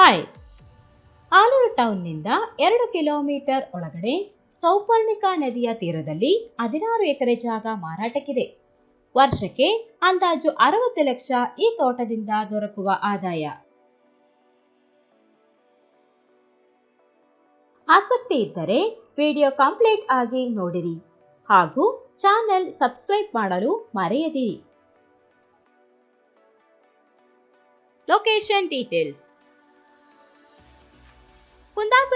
Hi Aluru ಟೌನ್ನಿಂದ ಎರಡು kilometre ಒಳಗಡೆ ಸೌಪರ್ಣಿಕಾ ನದಿಯ ತೀರದಲ್ಲಿ ಹದಿನಾರು ಎಕರೆ ಜಾಗ ಮಾರಾಟಕ್ಕಿದೆ. ವರ್ಷಕ್ಕೆ ಅಂದಾಜು ಅರವತ್ತು ಲಕ್ಷ ಈ ತೋಟದಿಂದ ದೊರಕುವ ಆದಾಯ. ಆಸಕ್ತಿ ಇದ್ದರೆ ವಿಡಿಯೋ ಕಂಪ್ಲೀಟ್ ಆಗಿ ನೋಡಿರಿ ಹಾಗೂ ಚಾನೆಲ್ ಸಬ್ಸ್ಕ್ರೈಬ್ ಮಾಡಲು ಮರೆಯದಿರಿ. ಲೊಕೇಶನ್ ಡೀಟೇಲ್ಸ್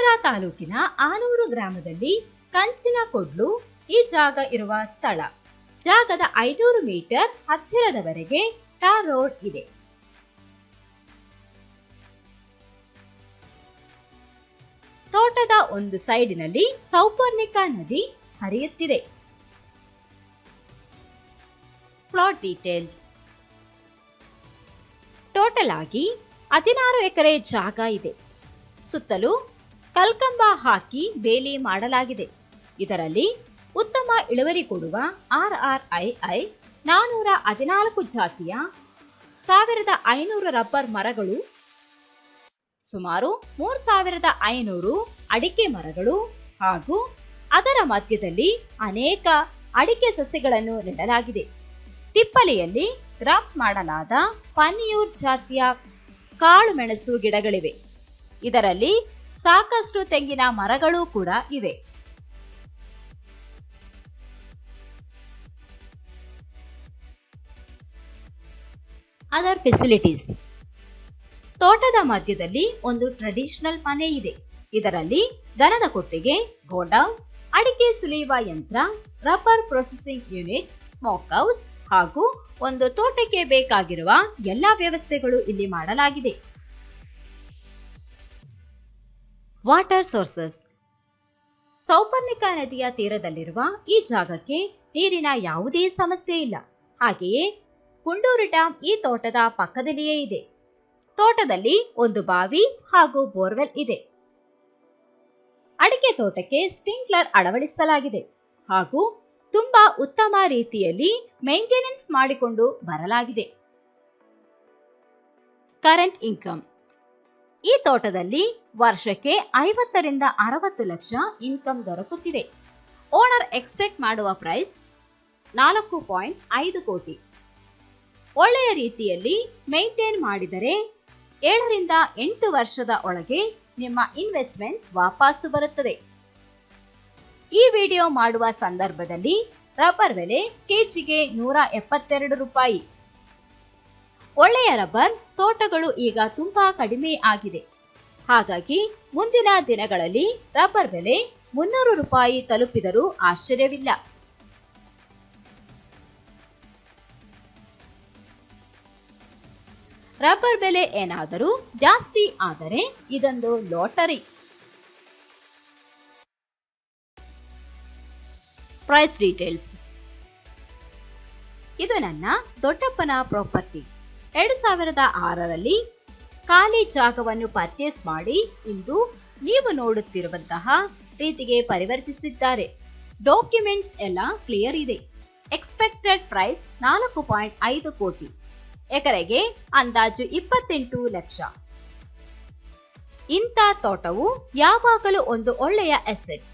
ಕುಂದಾಪುರ ತಾಲೂಕಿನ ಆನೂರು ಗ್ರಾಮದಲ್ಲಿ ಕಂಚಿನ ಕೊಡ್ಲು ಈ ಜಾಗ ಇರುವ ಸ್ಥಳ. ಜಾಗದ ಐನೂರು ಮೀಟರ್ ಹತ್ತಿರದವರೆಗೆ ಟಾರ್ ರೋಡ್ ಇದೆ. ತೋಟದ ಒಂದು ಸೈಡಿನಲ್ಲಿ ಸೌಪರ್ಣಿಕಾ ನದಿ ಹರಿಯುತ್ತಿದೆ. Plot details. ಟೋಟಲ್ ಆಗಿ ಹದಿನಾರು ಎಕರೆ ಜಾಗ ಇದೆ. ಸುತ್ತಲೂ ಕಲ್ಕಂಬ ಹಾಕಿ ಬೇಲಿ ಮಾಡಲಾಗಿದೆ. ಇದರಲ್ಲಿ ಉತ್ತಮ ಇಳುವರಿ ಕೊಡುವ ಆರ್ ಆರ್ ಐ ಐ ನಾನೂರ ಹದಿನಾಲ್ಕು ಜಾತಿಯ ಸಾವಿರದ ಐನೂರು ರಬ್ಬರ್ ಮರಗಳು, ಸುಮಾರು ಮೂರು ಸಾವಿರದ ಐನೂರು ಅಡಿಕೆ ಮರಗಳು ಹಾಗೂ ಅದರ ಮಧ್ಯದಲ್ಲಿ ಅನೇಕ ಅಡಿಕೆ ಸಸ್ಯಗಳನ್ನು ನೆಡಲಾಗಿದೆ. ತಿಪ್ಪಲೆಯಲ್ಲಿ ಗ್ರಾಫ್ ಮಾಡಲಾದ ಪನ್ನಿಯೂರ್ ಜಾತಿಯ ಕಾಳು ಮೆಣಸು ಗಿಡಗಳಿವೆ. ಇದರಲ್ಲಿ ಸಾಕಷ್ಟು ತೆಂಗಿನ ಮರಗಳು ಕೂಡ ಇವೆ. ಅದರ್ ಫೆಸಿಲಿಟೀಸ್ ತೋಟದ ಮಧ್ಯದಲ್ಲಿ ಒಂದು ಟ್ರೆಡಿಷನಲ್ ಮನೆ ಇದೆ. ಇದರಲ್ಲಿ ದನದ ಕೊಟ್ಟಿಗೆ ಗೋಡೌನ್ ಅಡಿಕೆ ಸುಲಿಯುವ ಯಂತ್ರ rubber processing unit smoke house ಹಾಗೂ ಒಂದು ತೋಟಕ್ಕೆ ಬೇಕಾಗಿರುವ ಎಲ್ಲಾ ವ್ಯವಸ್ಥೆಗಳು ಇಲ್ಲಿ ಮಾಡಲಾಗಿದೆ. ವಾಟರ್ ಸೋರ್ಸಸ್ ಸೌಪರ್ಣಿಕಾ ನದಿಯ ತೀರದಲ್ಲಿರುವ ಈ ಜಾಗಕ್ಕೆ ನೀರಿನ ಯಾವುದೇ ಸಮಸ್ಯೆ ಇಲ್ಲ. ಹಾಗೆಯೇ ಕುಂಡೂರು ಡ್ಯಾಮ್ ಈ ತೋಟದ ಪಕ್ಕದಲ್ಲಿಯೇ ಇದೆ. ತೋಟದಲ್ಲಿ ಒಂದು ಬಾವಿ ಹಾಗೂ ಬೋರ್ವೆಲ್ ಇದೆ. ಅಡಿಕೆ ತೋಟಕ್ಕೆ ಸ್ಪ್ರಿಂಕ್ಲರ್ ಅಳವಡಿಸಲಾಗಿದೆ ಹಾಗೂ ತುಂಬಾ ಉತ್ತಮ ರೀತಿಯಲ್ಲಿ ಮೇಂಟೆನೆನ್ಸ್ ಮಾಡಿಕೊಂಡು ಬರಲಾಗಿದೆ. ಕರೆಂಟ್ ಇನ್ಕಮ್ ಈ ತೋಟದಲ್ಲಿ ವರ್ಷಕ್ಕೆ ಐವತ್ತರಿಂದ ಅರವತ್ತು ಲಕ್ಷ ಇನ್ಕಮ್ ದೊರಕುತ್ತಿದೆ. ಓನರ್ ಎಕ್ಸ್ಪೆಕ್ಟ್ ಮಾಡುವ ಪ್ರೈಸ್ ನಾಲ್ಕು ಪಾಯಿಂಟ್ ಐದು ಕೋಟಿ. ಒಳ್ಳೆಯ ರೀತಿಯಲ್ಲಿ ಮೇಂಟೈನ್ ಮಾಡಿದರೆ ಏಳರಿಂದ ಎಂಟು ವರ್ಷದ ಒಳಗೆ ನಿಮ್ಮ ಇನ್ವೆಸ್ಟ್ಮೆಂಟ್ ವಾಪಸ್ಸು ಬರುತ್ತದೆ. ಈ ವಿಡಿಯೋ ಮಾಡುವ ಸಂದರ್ಭದಲ್ಲಿ ರಬ್ಬರ್ ಬೆಲೆ ಕೆಜಿಗೆ ನೂರ ಎಪ್ಪತ್ತೆರಡು ರೂಪಾಯಿ. ಒಳ್ಳೆಯ ರಬ್ಬರ್, ತೋಟಗಳು ಈಗ ತುಂಬಾ ಕಡಿಮೆ ಆಗಿದೆ. ಹಾಗಾಗಿ ಮುಂದಿನ ದಿನಗಳಲ್ಲಿ ರಬ್ಬರ್ ಬೆಲೆ ಮುನ್ನೂರು ರೂಪಾಯಿ ತಲುಪಿದರೂ ಆಶ್ಚರ್ಯವಿಲ್ಲ. ರಬ್ಬರ್ ಬೆಲೆ ಏನಾದರೂ ಜಾಸ್ತಿ ಆದರೆ ಇದೊಂದು ಲಾಟರಿ. Price details. ಇದು ನನ್ನ ದೊಡ್ಡಪ್ಪನ ಪ್ರಾಪರ್ಟಿ. ಎರಡು ಸಾವಿರದ ಆರರಲ್ಲಿ ಖಾಲಿ ಜಾಗವನ್ನು ಪರ್ಚೇಸ್ ಮಾಡಿ ಇಂದು ನೀವು ನೋಡುತ್ತಿರುವಂತಹ ರೀತಿಗೆ ಪರಿವರ್ತಿಸಿದ್ದಾರೆ. ಡಾಕ್ಯುಮೆಂಟ್ಸ್ ಎಲ್ಲ ಕ್ಲಿಯರ್ ಇದೆ. ಎಕ್ಸ್ಪೆಕ್ಟೆಡ್ ಪ್ರೈಸ್ ನಾಲ್ಕು ಪಾಯಿಂಟ್ ಐದು ಕೋಟಿ. ಎಕರೆಗೆ ಅಂದಾಜು ಇಪ್ಪತ್ತೆಂಟು ಲಕ್ಷ. ಇಂಥ ತೋಟವು ಯಾವಾಗಲೂ ಒಂದು ಒಳ್ಳೆಯ ಎಸೆಟ್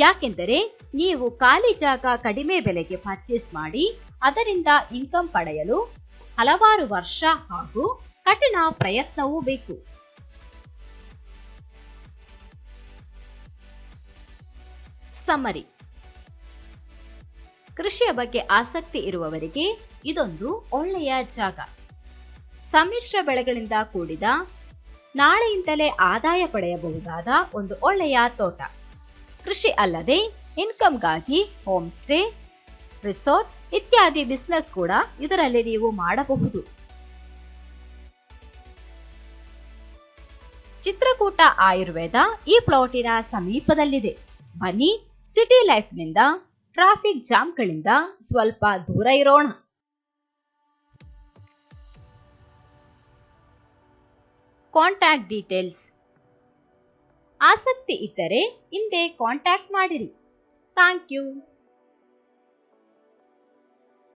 ಯಾಕೆಂದರೆ ನೀವು ಖಾಲಿ ಜಾಗ ಕಡಿಮೆ ಬೆಲೆಗೆ ಪರ್ಚೇಸ್ ಮಾಡಿ ಅದರಿಂದ ಇನ್ಕಮ್ ಪಡೆಯಲು ಹಲವಾರು ವರ್ಷ ಹಾಗೂ ಕಠಿಣ ಪ್ರಯತ್ನವೂ ಬೇಕು. ಸಮರಿ ಕೃಷಿಯ ಬಗ್ಗೆ ಆಸಕ್ತಿ ಇರುವವರಿಗೆ ಇದೊಂದು ಒಳ್ಳೆಯ ಜಾಗ. ಸಮ್ಮಿಶ್ರ ಬೆಳೆಗಳಿಂದ ಕೂಡಿದ ನಾಳೆಯಿಂದಲೇ ಆದಾಯ ಪಡೆಯಬಹುದಾದ ಒಂದು ಒಳ್ಳೆಯ ತೋಟ. ಕೃಷಿ ಅಲ್ಲದೆ ಇನ್ಕಮ್ಗಾಗಿ ಹೋಮ್ ಸ್ಟೇ ರಿಸಾರ್ಟ್ ಇತ್ಯಾದಿ ಬಿಸ್ನೆಸ್ ಕೂಡ ಇದರಲ್ಲಿ ನೀವು ಮಾಡಬಹುದು. ಚಿತ್ರಕೂಟ ಆಯುರ್ವೇದ ಈ ಪ್ಲಾಟಿನ ಸಮೀಪದಲ್ಲಿದೆ. ಬನ್ನಿ ಸಿಟಿ ಲೈಫ್ನಿಂದ ಟ್ರಾಫಿಕ್ ಜಾಮ್ಗಳಿಂದ ಸ್ವಲ್ಪ ದೂರ ಇರೋಣ. Contact details. ಆಸಕ್ತಿ ಇದ್ದರೆ ಹಿಂದೆ ಕಾಂಟ್ಯಾಕ್ಟ್ ಮಾಡಿರಿ. Thank you.